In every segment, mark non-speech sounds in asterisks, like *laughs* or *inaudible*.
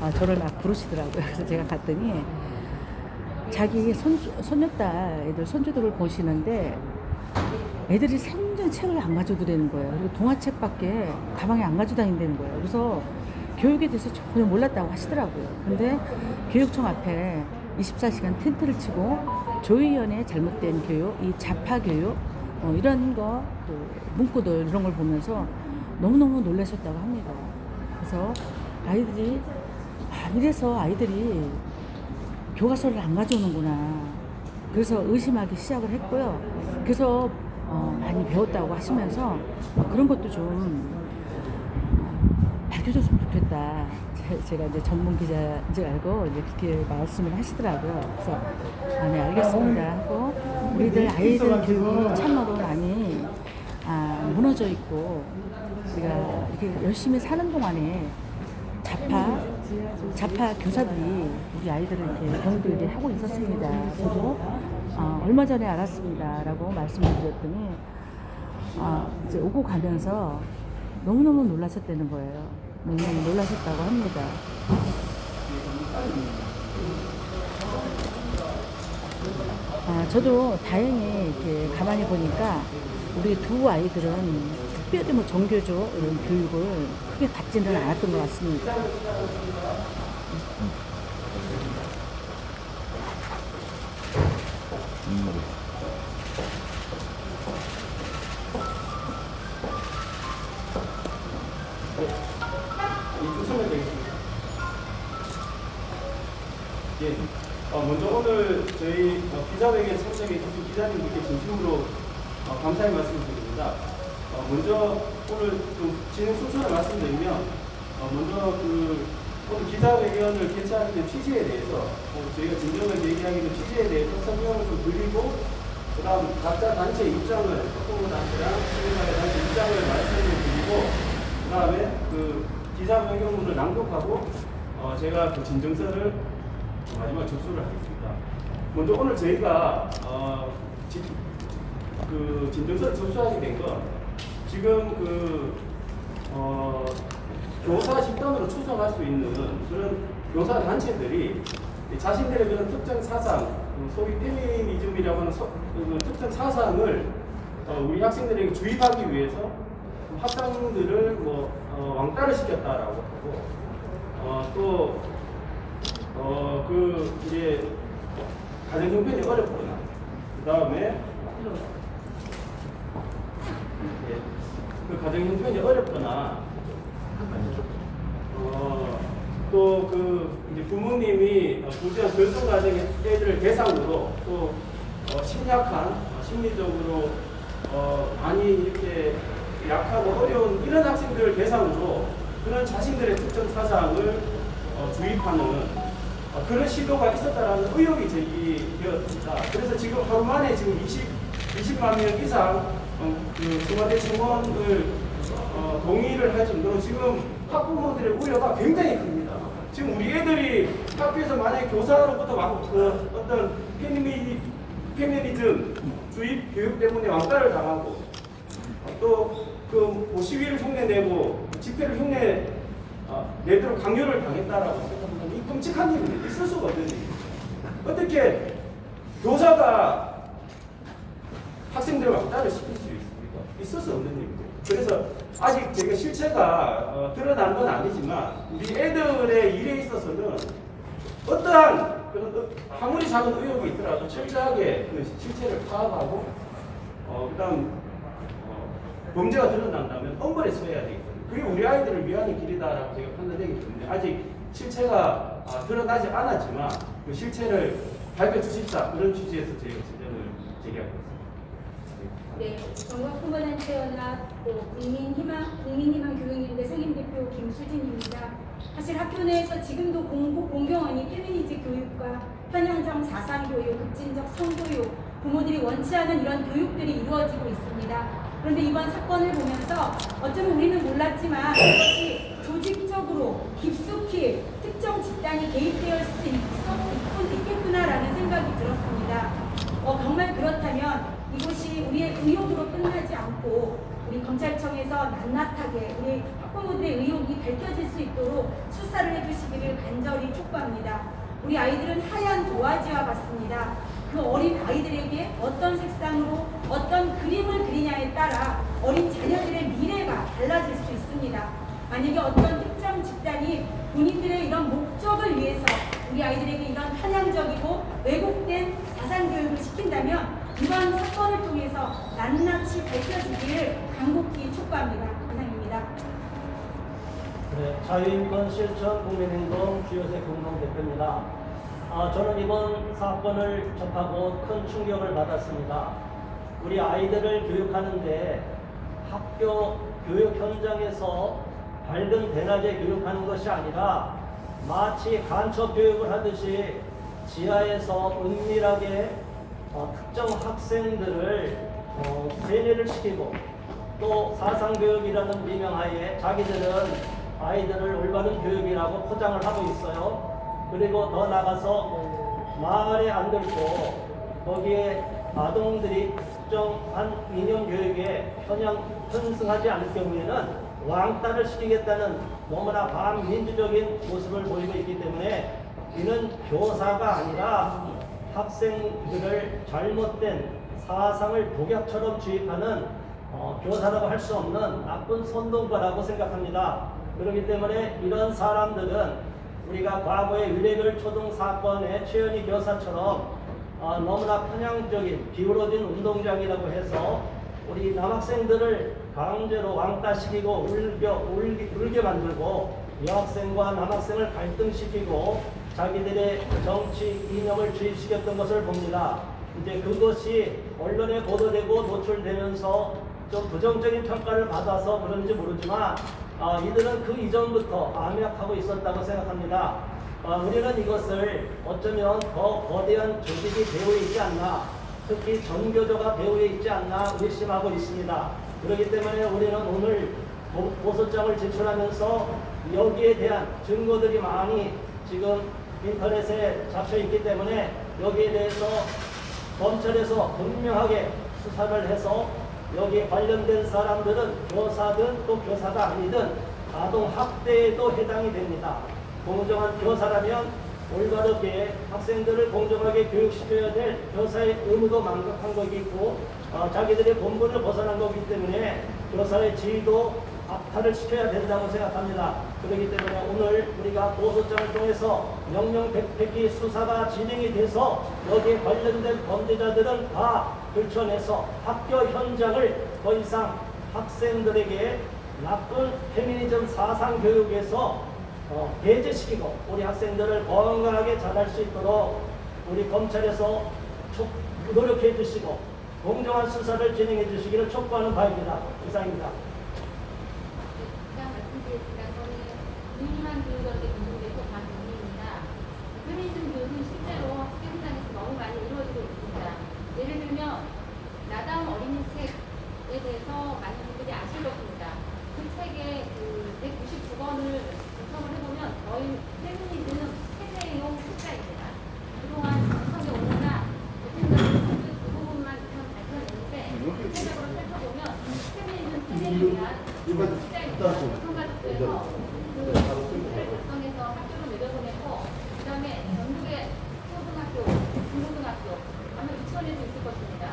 아, 저를 막 부르시더라고요. 그래서 제가 갔더니 자기 손, 손녀딸 애들 손주들을 보시는데 애들이 생전 책을 안 가져오더라는 거예요. 그리고 동화책밖에 가방에 안 가지고 다닌다는 거예요. 그래서 교육에 대해서 전혀 몰랐다고 하시더라고요. 근데 교육청 앞에 24시간 텐트를 치고 조의원의 잘못된 교육, 이 자파 교육, 어, 이런 거, 그 문구들 이런 걸 보면서 너무너무 놀라셨다고 합니다. 그래서 아이들이, 아, 이래서 아이들이 교과서를 안 가져오는구나. 그래서 의심하기 시작을 했고요. 그래서 어, 많이 배웠다고 하시면서 어, 그런 것도 좀 밝혀줬으면 좋겠다. 제- 제가 이제 전문 기자인 줄 알고 이제 그렇게 말씀을 하시더라고요. 그래서 아, 네 알겠습니다 하고 우리들 아이들 교육이 참으로 많이 아, 무너져 있고 우리가 이렇게 열심히 사는 동안에 자파 자파 교사들이 우리 아이들을 이렇게 병들게 하고 있었습니다. 저도 어, 얼마 전에 알았습니다라고 말씀을 드렸더니 아, 이제 오고 가면서 너무너무 놀라셨다는 거예요. 너무너무 놀라셨다고 합니다. 아, 저도 다행히 이렇게 가만히 보니까 우리 두 아이들은 특별히 뭐 정교조 이런 교육을 크게 받지는 않았던 것 같습니다. 예. 어, 먼저 오늘 저희 어, 기자회견 참석해 주신 기자님들께 진심으로 어, 감사의 말씀을 드립니다. 어, 먼저 오늘 좀 진행 순서를 말씀드리면 어, 먼저 그 오늘 기자회견을 개최하게 된 취지에 대해서 어, 저희가 진정을 얘기하게 된 취지에 대해서 설명을 좀 드리고 그 다음 각자 단체 입장을 학부모 단체랑 시민사회 단체 입장을 말씀을 드리고 그 다음에 그 기자회견문을 낭독하고 어, 제가 그 진정서를 마지막 접수를 하겠습니다. 먼저 오늘 저희가 어, 지- 그 진정서를 접수하게 된건 지금 그 어, 교사 집단으로 추정할 수 있는 그런 교사 단체들이 자신들의 그런 특정 사상, 그 소위 페미니즘이라고 하는 서- 그 특정 사상을 어, 우리 학생들에게 주입하기 위해서 학생들을 뭐 어, 왕따를 시켰다라고 하고 어, 또 어, 그, 이제, 가정 형편이 어렵거나, 그 다음에, 예, 그 가정 형편이 어렵거나, 어, 또 그, 이제 부모님이 어, 부지한 결손 가정 애들을 대상으로 또, 어, 심약한, 어, 심리적으로, 어, 많이 이렇게 약하고 어려운 이런 학생들을 대상으로 그런 자신들의 특정 사상을 어, 주입하는 어, 그런 시도가 있었다라는 의혹이 제기되었습니다. 그래서 지금 하루 만에 지금 20, 20만 명 이상 어, 그 청와대 청원을 어, 동의를 할 정도로 지금 학부모들의 우려가 굉장히 큽니다. 지금 우리 애들이 학교에서 만약에 교사로부터 막, 그 어떤 페미니, 페미니즘 주입 교육 때문에 왕따를 당하고 또그 뭐 시위를 흉내내고 집회를 흉내 어, 내도록 강요를 당했다라고 생각하면 이 끔찍한 일은 있을 수가 없는 일입니다. 어떻게 교사가 학생들을 왕따를 시킬 수 있을 수 없는 일이고. 그래서 아직 제가 실체가 어, 드러난 건 아니지만 우리 애들의 일에 있어서는 어떠한 그런 어- 아무리 작은 의혹이 있더라도 철저하게 그 실체를 파악하고 어, 그다음 어, 범죄가 드러난다면 엄벌에 처해야 되거든요. 그게 우리 아이들을 위한 길이다라고 제가 판단되기 때문에 아직 실체가 아, 드러나지 않았지만 그 실체를 밝혀주십사 그런 취지에서 저희가 진정을 제기하고 있습니다. 네, 전국후보단체연합 또 국민희망, 국민희망 교육연대 상임대표 김수진입니다. 사실 학교 내에서 지금도 공고, 공경원이 페미니즘 교육과 편향적 사상교육, 급진적 성교육, 부모들이 원치 않은 이런 교육들이 이루어지고 있습니다. 그런데 이번 사건을 보면서 어쩌면 우리는 몰랐지만 이것이 조직적으로 깊숙이 특정 집단이 개입되어 있을 수 있겠구나라는 생각이 들었습니다. 어, 정말 그렇다면 이것이 우리의 의욕으로 끝나지 않고 우리 검찰청에서 낱낱하게 우리 학부모들의 의혹이 밝혀질 수 있도록 수사를 해주시기를 간절히 촉구합니다. 우리 아이들은 하얀 도화지와 같습니다. 그 어린 아이들에게 어떤 색상으로 어떤 그림을 그리냐에 따라 어린 자녀들의 미래가 달라질 수 있습니다. 만약에 어떤 특정 집단이 본인들의 이런 목적을 위해서 우리 아이들에게 이런 편향적이고 왜곡된 사상 교육을 시킨다면 이번 사건을 통해서 낱낱이 밝혀지기를 간곡히 촉구합니다. 이상입니다. 네, 자유인권 실천 국민행동 주요세 공동대표입니다. 아, 저는 이번 사건을 접하고 큰 충격을 받았습니다. 우리 아이들을 교육하는데 학교 교육 현장에서 밝은 대낮에 교육하는 것이 아니라 마치 간첩 교육을 하듯이 지하에서 은밀하게 어, 특정 학생들을 어, 세뇌를 시키고 또 사상교육이라는 미명하에 자기들은 아이들을 올바른 교육이라고 포장을 하고 있어요. 그리고 더 나가서 말에 안 듣고 거기에 아동들이 특정한 이념 교육에 편향, 편승하지 않을 경우에는 왕따를 시키겠다는 너무나 반민주적인 모습을 보이고 있기 때문에 이는 교사가 아니라 학생들을 잘못된 사상을 독약처럼 주입하는 어, 교사라고 할 수 없는 나쁜 선동가라고 생각합니다. 그렇기 때문에 이런 사람들은 우리가 과거의 유래별 초등 사건의 최연희 교사처럼 어, 너무나 편향적인 기울어진 운동장이라고 해서 우리 남학생들을 강제로 왕따시키고 울겨, 울게, 울게 만들고 여학생과 남학생을 갈등시키고 자기들의 정치 이념을 주입시켰던 것을 봅니다. 이제 그것이 언론에 보도되고 노출되면서 좀 부정적인 평가를 받아서 그런지 모르지만 아, 이들은 그 이전부터 암약하고 있었다고 생각합니다. 아, 우리는 이것을 어쩌면 더 거대한 조직이 배후에 있지 않나, 특히 전교조가 배후에 있지 않나 의심하고 있습니다. 그렇기 때문에 우리는 오늘 보- 보소장을 제출하면서 여기에 대한 증거들이 많이 지금 인터넷에 잡혀 있기 때문에 여기에 대해서 검찰에서 분명하게 수사를 해서 여기에 관련된 사람들은 교사든 또 교사가 아니든 아동 학대에도 해당이 됩니다. 공정한 교사라면 올바르게 학생들을 공정하게 교육시켜야 될 교사의 의무도 망각한 것이 있고 어, 자기들의 본분을 벗어난 거기 때문에 교사의 질도 악화를 시켜야 된다고 생각합니다. 그렇기 때문에 오늘 우리가 보소장을 통해서 명명백백히 수사가 진행이 돼서 여기에 관련된 범죄자들은 다 들춰내서 학교 현장을 더 이상 학생들에게 나쁜 페미니즘 사상 교육에서 어, 배제시키고 우리 학생들을 건강하게 자랄 수 있도록 우리 검찰에서 촉- 노력해 주시고 공정한 수사를 진행해 주시기를 촉구하는 바입니다. 이상입니다. 국민만 교육원의 공동대표 박민희입니다. 페미니즘 교육은 실제로 학교 현장에서 너무 많이 이루어지고 책의 그 199권을 분석을 해보면 저희 페미니즘은 세대용 책자입니다. 그동안 정성의 오너나 대통령 그 부분만 좀 밝혀냈는데 전체적으로 살펴보면 페미니즘 세대에 대한 책자입니다. 여성가족부에서 그 문제를 작성해서 학교로 내려보내고 그 다음에 전국의 초등학교, 중고등학교 아마 유치원에도 있을 것입니다.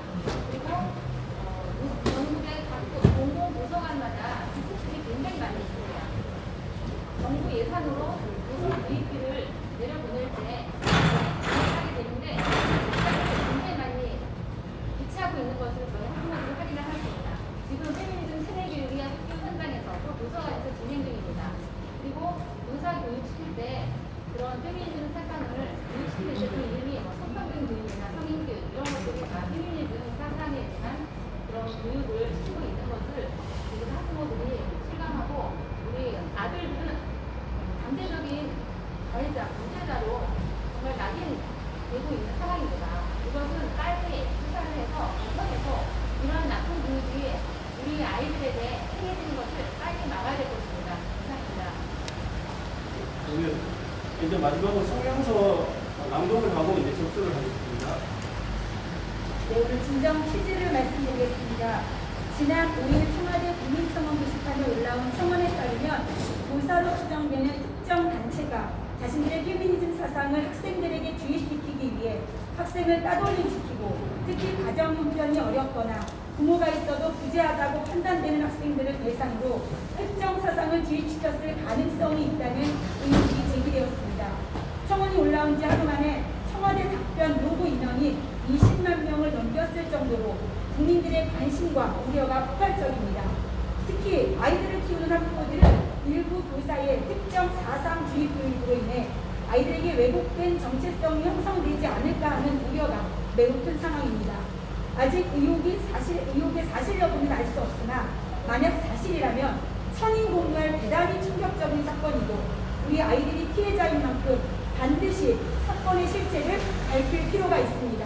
그리고 어, 전국의 각 공공 도서관마다 그 책들이 굉장히 많이 있습니다. 정부 예산으로 도서 구입비를 내려보낼 때 하게 되는데 책자들이 굉장히 많이 비치하고 있는 것을 저희 학부모들이 확인을 할 수 있다. 지금 페미니즘 세대 교육이 학교 현장에서 또 도서관에서 진행 중입니다. 그리고 의사 교육 시킬 때 그런 페미니즘 사상을 교육시키는 데그 이름이 뭐 성평등 교육이나 성인 교육 이런 것들이 다 페미니즘 사상에 대한 그런 교육을 시키고 있는 것을 지금 학부모들이 실감하고 우리 아들들은 강제적인 가해자, 문제자로 정말 낙인되고 있는 상황입니다. 이것은 빨리 수사를 해서 수사해서 이런 나쁜 교육이 우리 아이들에게 행해지는 것을 빨리 막아야 될 것입니다. 감사합니다. 오늘 이제 마지막으로 성명서 낭독을 하고 이제 접수를 하겠습니다. 네, 오늘 진정 퀴즈를 말씀드리겠습니다. 지난 5일 청와대 국민청원 게시판에 올라온 청원에 따르면 교사로 추정되는 특정 단체가 자신들의 페미니즘 사상을 학생들에게 주입시키기 위해 학생을 따돌림 시키고 특히 가정 형편이 어렵거나 부모가 있어도 부재하다고 판단되는 학생들을 대상으로 특정 사상을 주입시켰을 가능성이 있다는 의혹이 제기되었습니다. 청원이 올라온 지 하루 만에 청와대 답변 요구 인원이 20만 명을 넘겼을 정도로 국민들의 관심과 우려가 폭발적입니다. 특히 아이들을 키우는 학부모들은 일부 교사의 특정 사상주의 교육으로 인해 아이들에게 왜곡된 정체성이 형성되지 않을까 하는 우려가 매우 큰 상황입니다. 아직 의혹이 사실, 의혹의 사실 여부는 알 수 없으나 만약 사실이라면 천인 공유할 대단히 충격적인 사건이고 우리 아이들이 피해자인 만큼 반드시 사건의 실체를 밝힐 필요가 있습니다.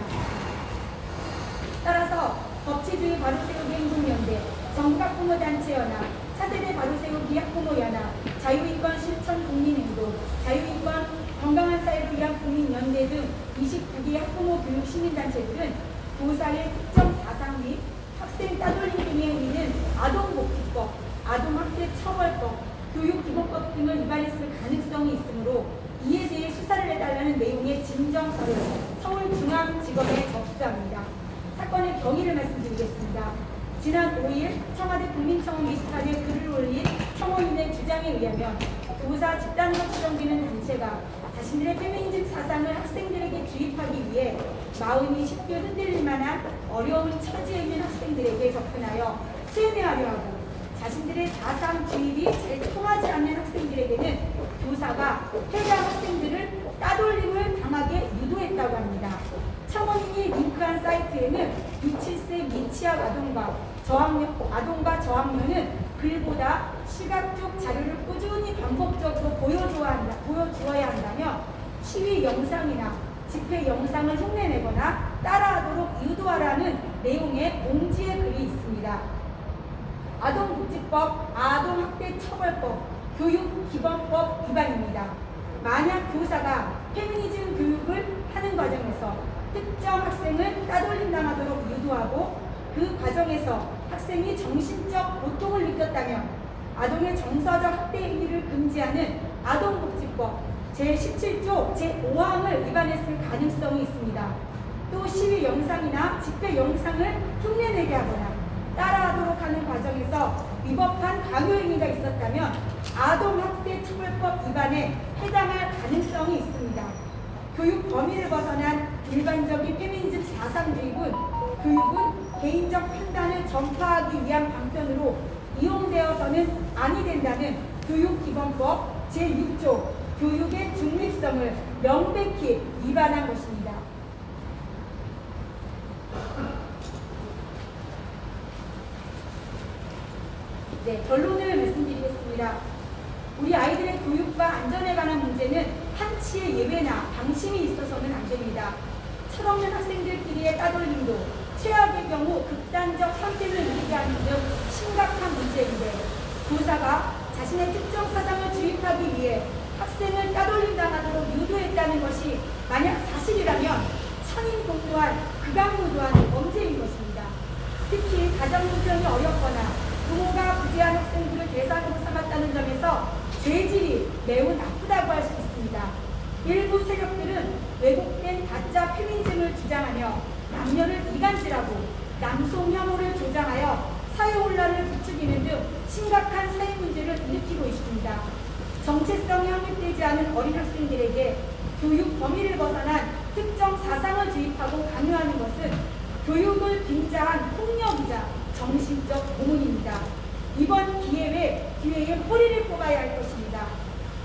따라서 법치주의 바로세우기 행동연대, 정각부모단체연합, 차세대 바로세우기 학부모연합, 자유인권 실천 국민행동, 자유인권 건강한 사회를 위한 국민연대 등 29개 학부모 교육 시민단체들은 교사의 특정 사상 및 학생 따돌림 등에 의는 아동복지법, 아동학대 처벌법, 교육기본법 등을 위반했을 가능성이 있으므로 이에 대해 수사를 해달라는 내용의 진정서를 서울중앙지검에 접수합니다. 사건의 경위를 말씀드리겠습니다. 지난 5일 청와대 국민청원 게시판에 글을 올린 청원인의 주장에 의하면 교사 집단으로 추정되는 단체가 자신들의 페미니즘 사상을 학생들에게 주입하기 위해 마음이 쉽게 흔들릴 만한 어려운 처지에 있는 학생들에게 접근하여 세뇌하려 하고 자신들의 사상 주입이 잘 통하지 않는 학생들에게는 교사가 해당 학생들을 따돌림을 당하게 유도했다고 합니다. 청원인이 링크한 사이트에는 6, 7세 미취학 아동과 저학년, 아동과 저학년은 글보다 시각적 자료를 꾸준히 반복적으로 보여주어야, 한다, 보여주어야 한다며 시위 영상이나 집회 영상을 흉내내거나 따라하도록 유도하라는 내용의 공지의 글이 있습니다. 아동복지법, 아동학대처벌법, 교육기본법 위반입니다. 만약 교사가 페미니즘 교육을 하는 과정에서 특정 학생을 따돌림 당하도록 유도하고 그 과정에서 학생이 정신적 고통을 느꼈다면 아동의 정서적 학대 행위를 금지하는 아동복지법 제17조 제5항을 위반했을 가능성이 있습니다. 또 시위 영상이나 집회 영상을 흉내내게 하거나 따라하도록 하는 위법한 강요 행위가 있었다면 아동학대처벌법 위반에 해당할 가능성이 있습니다. 교육 범위를 벗어난 일반적인 페미니즘 사상주의군 교육은 개인적 판단을 전파하기 위한 방편으로 이용되어서는 아니 된다는 교육기본법 제6조 교육의 중립성을 명백히 위반한 것입니다. 네, 결론을 말씀드리겠습니다. 우리 아이들의 교육과 안전에 관한 문제는 한치의 예외나 방심이 있어서는 안 됩니다. 철없는 학생들끼리의 따돌림도 최악의 경우 극단적 선택을 이르게 하는 등 심각한 문제인데 교사가 자신의 특정 사상을 주입하기 위해 학생을 따돌림 당하도록 유도했다는 것이 만약 사실이라면 천인 공무한 극악무도한 범죄인 것입니다. 특히 가정 형편이 어렵거나 부모가 부재한 학생들을 대상으로 삼았다는 점에서 죄질이 매우 나쁘다고 할 수 있습니다. 일부 세력들은 왜곡된 가짜 페미니즘을 주장하며 남녀를 이간질하고 남성 혐오를 조장하여 사회 혼란을 부추기는 등 심각한 사회 문제를 일으키고 있습니다. 정체성이 확립되지 않은 어린 학생들에게 교육 범위를 벗어난 특정 사상을 주입하고 강요하는 것은 교육을 빙자한 폭력이자 정신적 고문입니다. 이번 기회에 기회에 뿌리를 뽑아야 할 것입니다.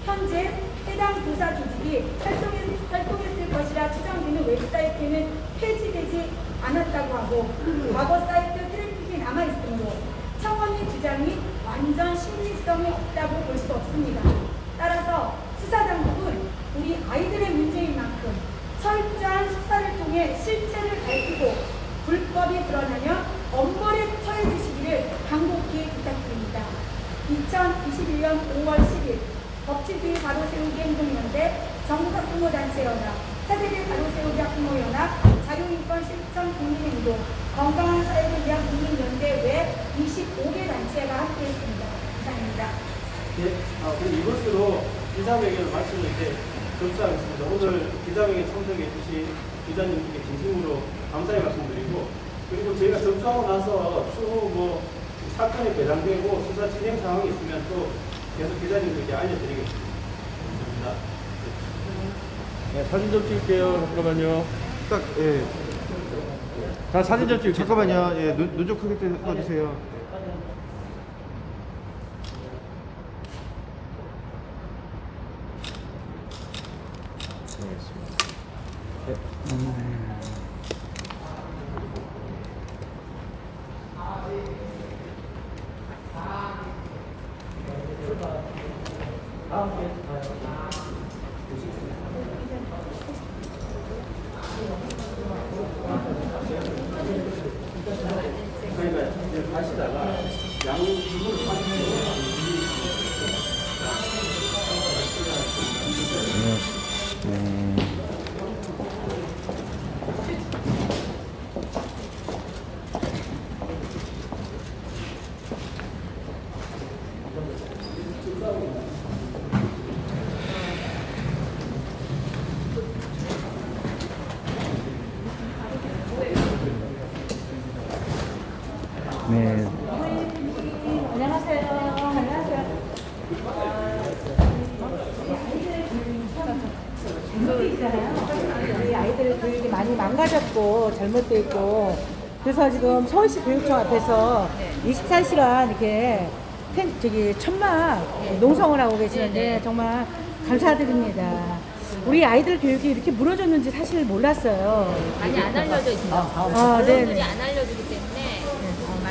현재 해당 교사 조직이 활동했, 활동했 을 것이라 추정되는 웹사이트는 폐지되지 않았다고 하고 과거 사이트 트래픽이 남아있으므로 청원의 주장이 완전 신빙성이 없다고 볼 수 없습니다. 따라서 수사당국은 우리 아이들의 문제인 만큼 철저한 수사를 통해 실체를 밝히고 불법이 드러나면 엄벌에 처해주시기를 간곡히 부탁드립니다. 2021년 5월 10일 법치주의 바로 세우기 행동연대 정부학부모단체연합 차세대 바로 세우기 학부모연합 자유인권 실천 국민행동 건강한 사회를 위한 국민연대 외 단체가 합의했습니다. 이상입니다. 예, 아, 그럼 이것으로 기자회견을 마치고 이제 접수하겠습니다. 오늘 기자회견 참석해 주신 기자님께 진심으로 감사의 말씀드리고 그리고 저희가 접수하고 나서 추후 뭐 사건이 배당되고 수사 진행 상황이 있으면 또 계속 기자님들께 알려드리겠습니다. 네, 사진 좀 찍을게요. 잠깐만요. 딱, 예. 자, 사진 좀 찍을게요. 잠깐만요. 예, 눈, 눈좀 크게 떠- 떠주세요. 네. 안녕하세요. 우리 아이들 교육이 많이 망가졌고 잘못돼 있고 그래서 지금 서울시 교육청 앞에서 24시간 이렇게 텐, 저기 천막 농성을 하고 계시는데 정말 감사드립니다. 우리 아이들 교육이 이렇게 무너졌는지 사실 몰랐어요. 많이 안 알려져 있어요. 아, 네. 어른들이 안 알려주기 때문에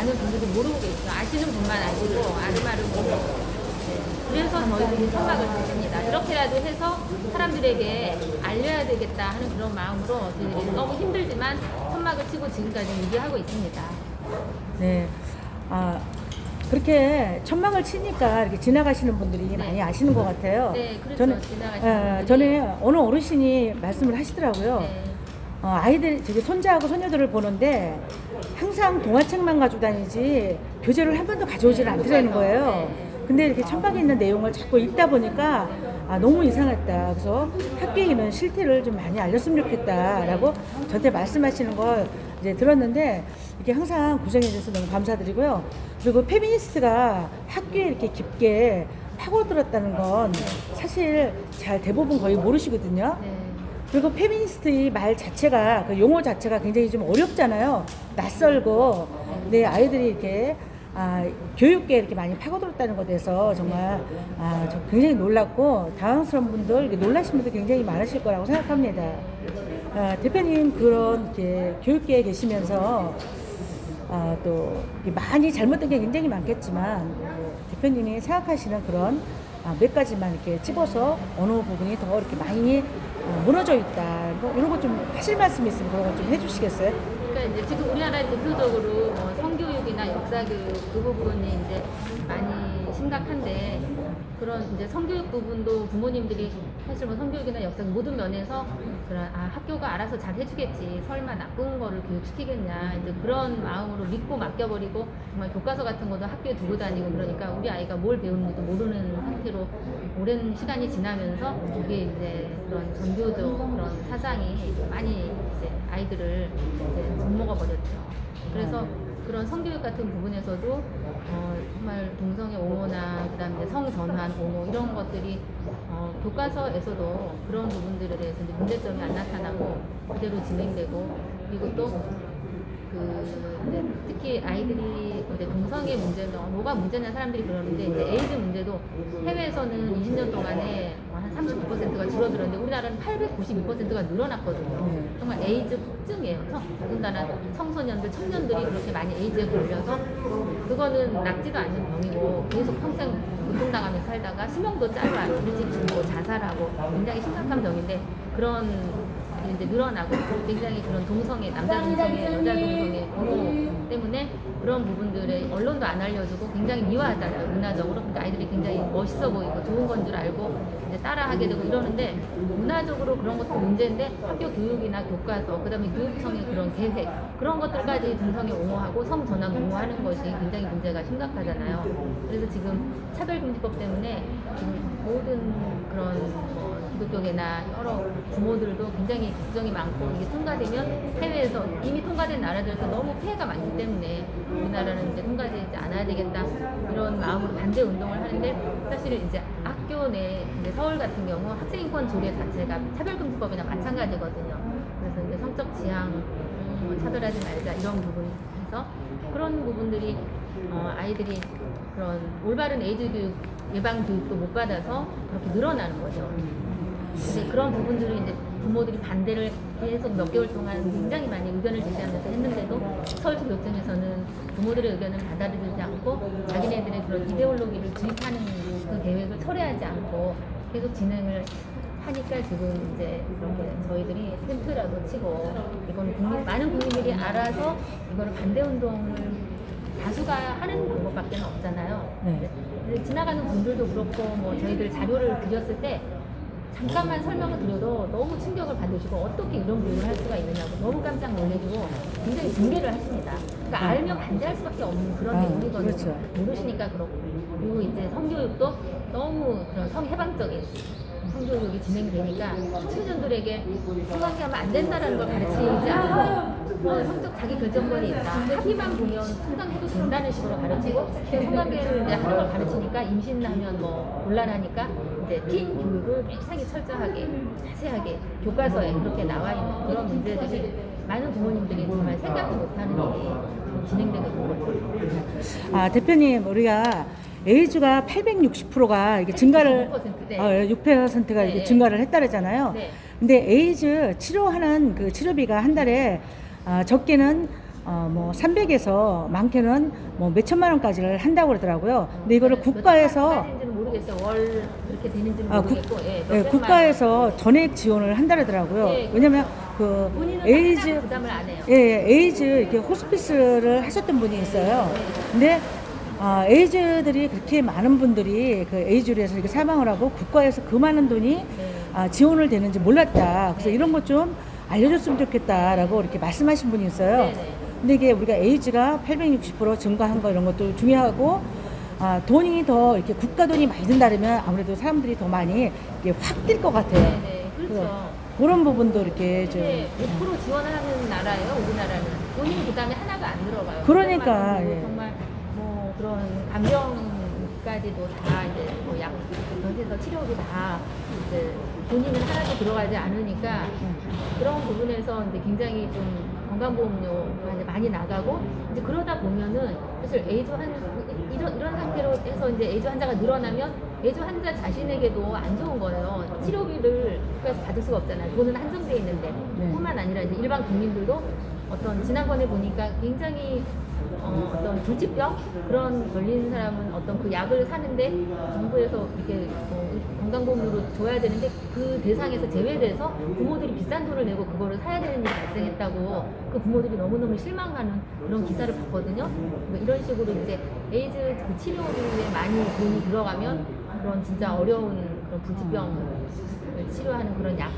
어, 많은 분들도 모르고 계세요. 아시는 분만 아시고 아름아름 모르고. 네. 그래서 저희들이 천막을 쳤습니다. 이렇게라도 해서 사람들에게 알려야 되겠다 하는 그런 마음으로 저희들이 너무 힘들지만 천막을 치고 지금까지 유지하고 있습니다. 네. 아, 그렇게 천막을 치니까 이렇게 지나가시는 분들이 네. 많이 아시는 것 같아요. 네, 그렇죠. 저는, 지나가시는 예, 분들이. 저는 어느 어르신이 말씀을 하시더라고요. 네. 어, 아이들, 저기 손자하고 손녀들을 보는데 항상 동화책만 가지고 다니지 교재를 한 번도 가져오질 네, 않더라는 거예요. 네. 근데 이렇게 천막에 있는 내용을 자꾸 읽다 보니까 아, 너무 이상했다. 그래서 학교에 있는 실태를 좀 많이 알렸으면 좋겠다라고 저한테 말씀하시는 걸 이제 들었는데 이렇게 항상 고생해주셔서 너무 감사드리고요. 그리고 페미니스트가 학교에 이렇게 깊게 파고들었다는 건 사실 잘 대부분 거의 모르시거든요. 네. 그리고 페미니스트 이말 자체가 그 용어 자체가 굉장히 좀 어렵잖아요. 낯설고 내 아이들이 이렇게 아, 교육계에 이렇게 많이 파고들었다는 것에 대해서 정말 아, 저 굉장히 놀랐고 당황스러운 분들, 놀라신 분들 굉장히 많으실 거라고 생각합니다. 아, 대표님 그런 이렇게 교육계에 계시면서 아, 또 많이 잘못된 게 굉장히 많겠지만 뭐 대표님이 생각하시는 그런 아, 몇 가지만 이렇게 집어서 어느 부분이 더 이렇게 많이 어, 무너져 있다. 뭐 이런 거 좀 하실 말씀 있으면 그런 거 좀 해주시겠어요? 그러니까 이제 지금 우리나라 대표적으로 뭐 성교육이나 역사교육 그 부분이 이제 많이 심각한데 그런 이제 성교육 부분도 부모님들이 사실 뭐 성교육이나 역사 모든 면에서 그런 아 학교가 알아서 잘 해주겠지 설마 나쁜 거를 교육시키겠냐 이제 그런 마음으로 믿고 맡겨버리고 정말 교과서 같은 것도 학교에 두고 다니고 그러니까 우리 아이가 뭘 배우는지도 모르는 상태로 오랜 시간이 지나면서 그게 이제 그런 전교적 그런 사상이 많이 이제 아이들을 이제 젖먹어 버렸죠. 그래서 그런 성교육 같은 부분에서도 어, 정말 동성애 옹호나 그다음에 성전환 옹호 이런 것들이 어, 교과서에서도 그런 부분들에 대해서 이제 문제점이 안 나타나고 그대로 진행되고 그리고 또그 이제 특히 아이들이 이제 동성애 문제가 뭐가 문제냐 사람들이 그러는데 이제 에이즈 문제도 해외에서는 20년 동안에 뭐 한 39%가 줄어들었는데 우리나라는 892%가 늘어났거든요. 네. 정말 에이즈 폭증이에요. 청, 더군다나 청소년들, 청년들이 그렇게 많이 에이즈에 걸려서 그거는 낫지도 않는 병이고 계속 평생 고통당하면서 살다가 수명도 짧아요. 일찍 죽고 자살하고 굉장히 심각한 병인데 그런 이제 늘어나고 굉장히 그런 동성애, 남자 동성애, 여자 동성애 어, 때문에 그런 부분들에 언론도 안 알려주고 굉장히 미화하잖아요. 문화적으로. 그러니까 아이들이 굉장히 멋있어 보이고 좋은 건 줄 알고 이제 따라하게 되고 이러는데 문화적으로 그런 것도 문제인데 학교 교육이나 교과서, 그 다음에 교육청의 그런 계획 그런 것들까지 동성애 옹호하고 성전환 옹호하는 것이 굉장히 문제가 심각하잖아요. 그래서 지금 차별금지법 때문에 지금 모든 그런 뭐 기독교계나 여러 부모들도 굉장히 걱정이 많고 이게 통과되면 해외에서 이미 통과된 나라들에서 너무 피해가 많기 때문에 우리나라는 이제 통과되지 않아야 되겠다 이런 마음으로 반대 운동을 하는데 사실 이제 학교 내 이제 서울 같은 경우 학생인권 조례 자체가 차별금지법이나 마찬가지거든요. 그래서 이제 성적 지향 음, 차별하지 말자 이런 부분에서 그런 부분들이 어, 아이들이 그런 올바른 에이즈 교육 예방 교육도 못 받아서 그렇게 늘어나는 거죠. 근데 그런 부분들을 이제 부모들이 반대를 계속 몇 개월 동안 굉장히 많이 의견을 제시하면서 했는데도 서울시교육청에서는 부모들의 의견을 받아들이지 않고 자기네들의 그런 이데올로기를 주입하는 그 계획을 철회하지 않고 계속 진행을 하니까 지금 이제 이렇게 저희들이 텐트라도 치고 이건 국민, 많은 국민들이 알아서 이거를 반대 운동을 다수가 하는 방법밖에 없잖아요. 네. 지나가는 분들도 그렇고 뭐 저희들 자료를 드렸을 때 잠깐만 설명을 드려도 너무 충격을 받으시고 어떻게 이런 교육을 할 수가 있느냐고 너무 깜짝 놀래시고 굉장히 붕괴를 하십니다. 그러니까 알면 반대할 수밖에 없는 그런 아, 내용이거든요. 그렇죠. 모르시니까 그렇고 그리고 이제 성교육도 너무 그런 성해방적인 성교육이 진행되니까 청소년들에게 성관계 하면 안 된다라는 걸 가르치지 않고 뭐 성적 자기 결정권이 있다. 합의만 보면 성관계도 된다는 식으로 가르치고 성관계를 하는 걸 가르치니까 임신하면 뭐 곤란하니까 이제 틴 교육을 굉장히 철저하게 자세하게 교과서에 그렇게 나와 있는 그런 문제들이 많은 부모님들이 정말 생각도 못하는 일이 있는 거죠. 아 대표님 우리가 에이즈가 860%가 이게 증가를 6% 네. 어, 6%가 이게 네. 증가를 했다랬잖아요. 네. 근데 에이즈 치료하는 그 치료비가 한 달에 아, 적게는 어, 뭐 300에서 많게는 뭐 몇천만 원까지를 한다고 그러더라고요. 근데 이거를 몇 국가에서 모르겠어요. 월 그렇게 되는지 는 아, 국, 모르겠고, 예, 예, 몇백만 국가에서 전액 지원을 한다더라고요. 예, 왜냐면 그 원. 본인은 에이즈 하나도 부담을 안 해요. 예, 예, 에이즈 이렇게 호스피스를 하셨던 분이 있어요. 근데 아, 에이즈들이 그렇게 많은 분들이 그 에이즈로 해서 이렇게 사망을 하고 국가에서 그 많은 돈이 네. 아, 지원을 되는지 몰랐다. 그래서 네. 이런 것 좀 알려줬으면 좋겠다라고 이렇게 말씀하신 분이 있어요. 네, 네. 근데 이게 우리가 에이즈가 860% 증가한 거 이런 것도 중요하고 아, 돈이 더 이렇게 국가 돈이 많이 든다면 아무래도 사람들이 더 많이 확 뛸 것 같아요. 네, 네, 그렇죠. 그런 부분도 이렇게 좀 이게 100% 지원을 하는 나라예요, 우리나라는. 본인 부담이 하나도 안 들어가요. 그러니까, 그것만 해도 예. 정말 뭐 그런 간병까지도 다 이제 뭐약 해서 치료도 다 이제 본인은 하나도 들어가지 않으니까 그런 부분에서 이제 굉장히 좀 건강보험료가 이제 많이 나가고 이제 그러다 보면은 사실 에이즈 환 이런 이런 상태로 해서 이제 에이즈 환자가 늘어나면 에이즈 환자 자신에게도 안 좋은 거예요. 치료비를 국가에서 받을 수가 없잖아요. 돈은 한정돼 있는데 네. 뿐만 아니라 이제 일반 국민들도 어떤 지난번에 보니까 굉장히 어, 어떤 불치병 그런 걸린 사람은 어떤 그 약을 사는데 정부에서 이렇게 뭐 건강보험료로 줘야 되는데 그 대상에서 제외돼서 부모들이 비싼 돈을 내고 그거를 사야 되는 일이 발생했다고 그 부모들이 너무너무 실망하는 그런 기사를 봤거든요. 뭐 이런 식으로 이제 에이즈 그 치료비에 많이 돈이 들어가면 그런 진짜 어려운 그런 불치병을 치료하는 그런 약.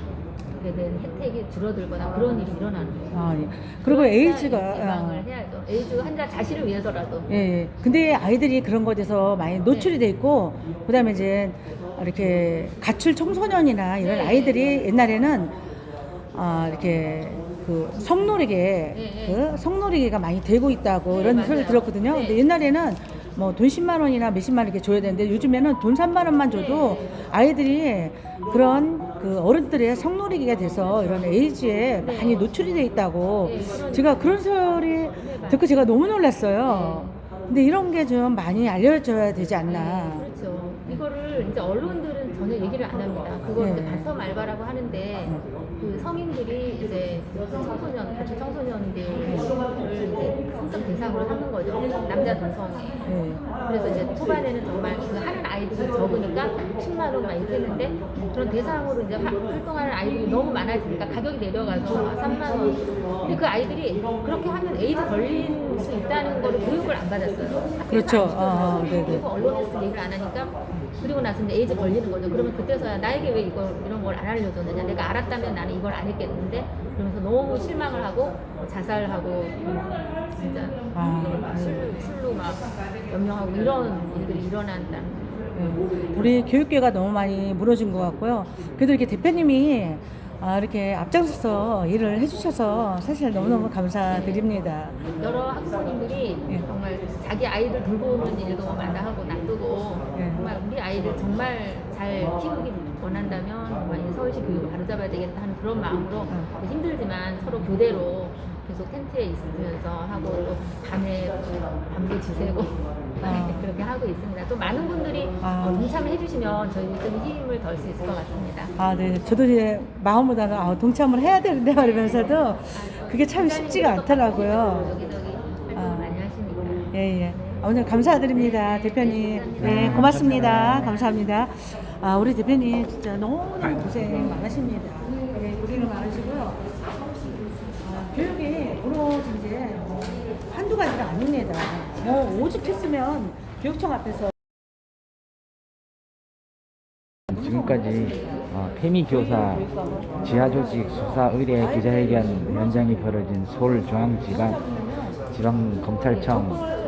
에 대한 혜택이 줄어들거나 그런 일이 일어나는 거예요. 아, 예. 그리고 에이즈가 예방을 아, 해야죠. 에이즈 환자 자신을 위해서라도. 예, 예. 근데 아이들이 그런 것에 대해서 많이 노출이 돼 있고, 그 다음에 이제 이렇게 가출 청소년이나 이런 네. 아이들이 옛날에는 아, 이렇게 그 성놀이게, 네. 그 성놀이가 많이 되고 있다고 네, 이런 맞아요. 소리를 들었거든요. 네. 근데 옛날에는 뭐 돈 10만 원이나 몇십만 원 이렇게 줘야 되는데 요즘에는 돈 3만 원만 줘도 네. 아이들이 그런 그 어른들의 성놀이기가 돼서 이런 에이즈에 네. 많이 노출이 돼 있다고 네, 그러니까. 제가 그런 소리 듣고 제가 너무 놀랐어요. 근데 이런 게 좀 많이 알려져야 되지 않나. 네, 그렇죠. 이거를 이제 언론들은 전혀 얘기를 안 합니다. 그걸 네. 이제 바텀 알바라고 하는데 그 성인들이 이제 청소년, 가출 청소년들을 이제 성적 대상으로 삼는 거죠. 남자 동성애. 네. 그래서 이제 초반에는 정말 그 하는 아이들이 적으니까 10만 원막 이렇게 했는데 그런 대상으로 이제 화- 활동하는 아이들이 너무 많아지니까 가격이 내려가서 3만 원. 근데 그 아이들이 그렇게 하면 에이즈 걸릴 수 있다는 거를 교육을 안 받았어요. 그렇죠. 안. 아, 네네. 그리고 언론에서 얘기를 안 하니까 그리고 나서 이제 에이즈 걸리는 거죠. 그러면 그때서야 나에게 왜 이걸 이런 걸 안 알려줬느냐. 내가 알았다면 나는 이걸 안 했겠는데 그러면서 너무 실망을 하고 자살하고 진짜 아, 술, 술로 막 연명하고 이런 일들이 일어난다는. 네. 우리 교육계가 너무 많이 무너진 것 같고요. 그래도 이렇게 대표님이 아, 이렇게 앞장서서 일을 해주셔서 사실 너무너무 감사드립니다. 여러 학부모님들이 예. 정말 자기 아이들 오는 일도 많아 하고 놔두고 예. 정말 우리 아이들 정말 잘 키우기 원한다면 정말 이 서울시 교육을 바로잡아야 되겠다 하는 그런 마음으로 음. 힘들지만 서로 교대로 계속 텐트에 있으면서 하고 또 밤에 밤도 지새고 아. *laughs* 그렇게 하고 있습니다. 또 많은 분들이 아. 어, 동참을 해주시면 저희도 좀 힘을 덜 수 있을 것 같습니다. 아, 네. 저도 이제 마음보다는 아, 동참을 해야 되는데 이러면서도 그게 참 쉽지가 않더라고요. 여기저기 활동 아. 많이 하시니까. 예, 예. 아, 오늘 감사드립니다, 대표님. 네, 고맙습니다. 감사합니다. 아, 우리 대표님 진짜 너무너무 고생 많으십니다. 네, 고생 많으시고요. 아, 교육이 오로지 이제 뭐 한두 가지가 아닙니다. 뭐 오죽했으면 교육청 앞에서 지금까지 어, 페미 교사 지하조직 수사 의뢰 기자회견 현장이 벌어진 서울중앙지방 지방검찰청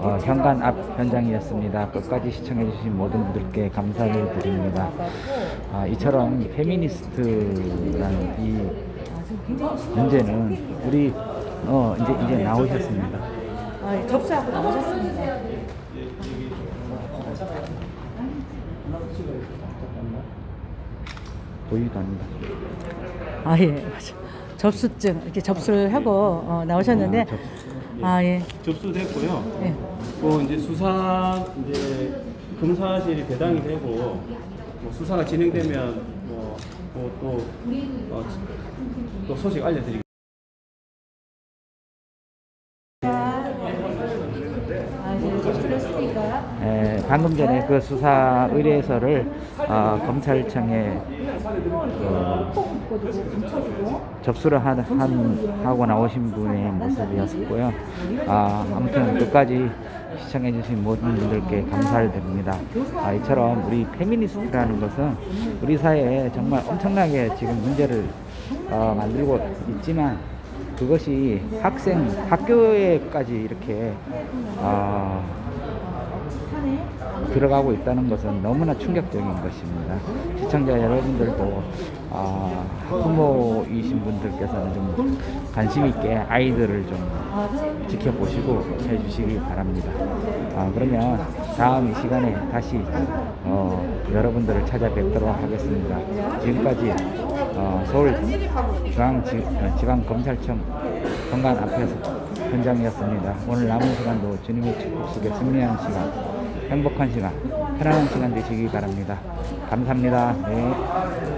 어, 현관 앞 현장이었습니다. 끝까지 시청해주신 모든 분들께 감사를 드립니다. 아, 이처럼 페미니스트라는 이 문제는 우리 어, 이제 이제 나오셨습니다. 아, 접수하고 나오셨습니다. 보이지도 않는다. 아, 예. 맞아. 접수증 이렇게 접수를 하고 어, 나오셨는데 아, 접수. 아, 예. 접수됐고요. 예. 뭐 이제 수사 이제 검사실이 배당이 되고 뭐 수사가 진행되면 뭐또 어, 또 소식 알려드리겠습니다. 아, 이제 접수를 했으니까 에, 방금 전에 그 수사 의뢰서를 어, 검찰청에 어, 접수를 한, 한, 하고 나오신 분의 모습이었고요. 아, 아무튼 끝까지 시청해주신 모든 분들께 감사를 드립니다. 아, 이처럼 우리 페미니스트라는 것은 우리 사회에 정말 엄청나게 지금 문제를 어, 만들고 있지만 그것이 학생 학교에까지 이렇게 어, 들어가고 있다는 것은 너무나 충격적인 것입니다. 시청자 여러분들도 아, 부모이신 분들께서는 좀 관심 있게 아이들을 좀 지켜보시고 해주시기 바랍니다. 아, 그러면 다음 이 시간에 다시 어, 여러분들을 찾아뵙도록 하겠습니다. 지금까지 어, 서울 중앙지방검찰청 현관 앞에서 현장이었습니다. 오늘 남은 시간도 주님의 축복 속에 승리하는 시간, 행복한 시간, 편안한 시간 되시기 바랍니다. 감사합니다. 네.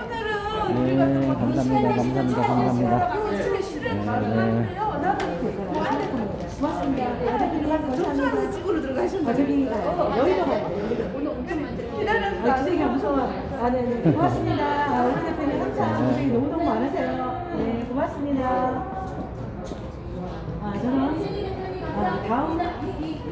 네, 감사합니다. 감사합니다. 감사합니다. 네, 네. 집으로 들어가시면 아, 저기 여의도 가야 돼. 기다려서 아, 기색이 무서워. *laughs* 아, 네, 네. 고맙습니다. 아, 우리 대표님 항상 고생이 너무너무 많으세요. 네, 고맙습니다. 아, 저는 아, 다음